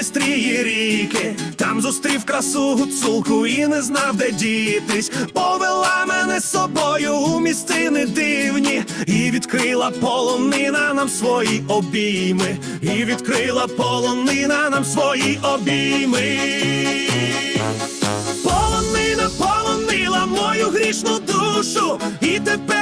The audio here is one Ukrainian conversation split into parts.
безстрії ріки. Там зустрів красу гуцулку і не знав, де дітись. Повела мене з собою у місцини дивні, і відкрила полонина нам свої обійми, і відкрила полонина нам свої обійми. Полонина полонила мою грішну душу, і тепер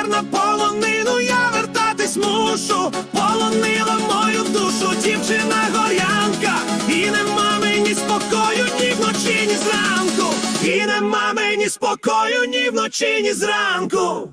спокою ні вночі, ні зранку, і нема мені спокою ні вночі, ні зранку.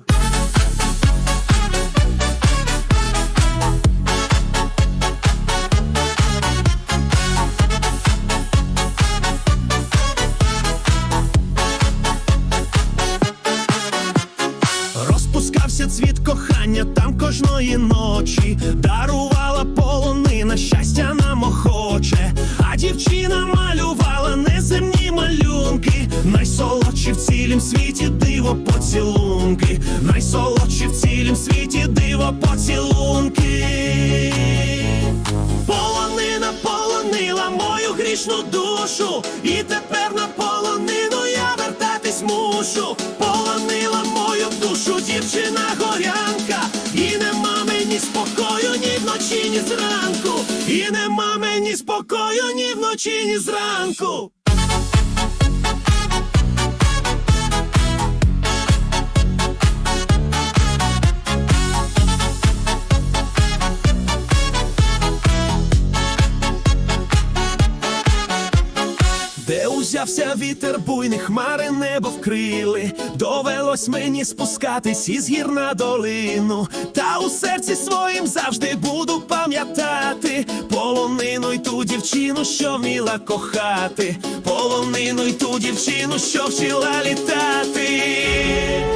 Розпускався цвіт кохання там кожної ночі, дарувала полонина, щастя дівчина малювала неземні малюнки, найсолодші в цілім світі диво поцілунки, найсолодші в цілім світі диво поцілунки. Полонина полонила мою грішну душу, і тепер на полонину я вертатись мушу. Полонила мою душу, дівчина горянка, і нема мені спокою ні вночі, ні зранку, спокою ні вночі, ні зранку. Де узявся вітер буйний, хмари небо вкрили, довелось мені спускатись із гір на долину, та у серці своїм завжди буду пам'ятати й ту дівчину, що вміла кохати, полонину й ту дівчину, що вчила літати.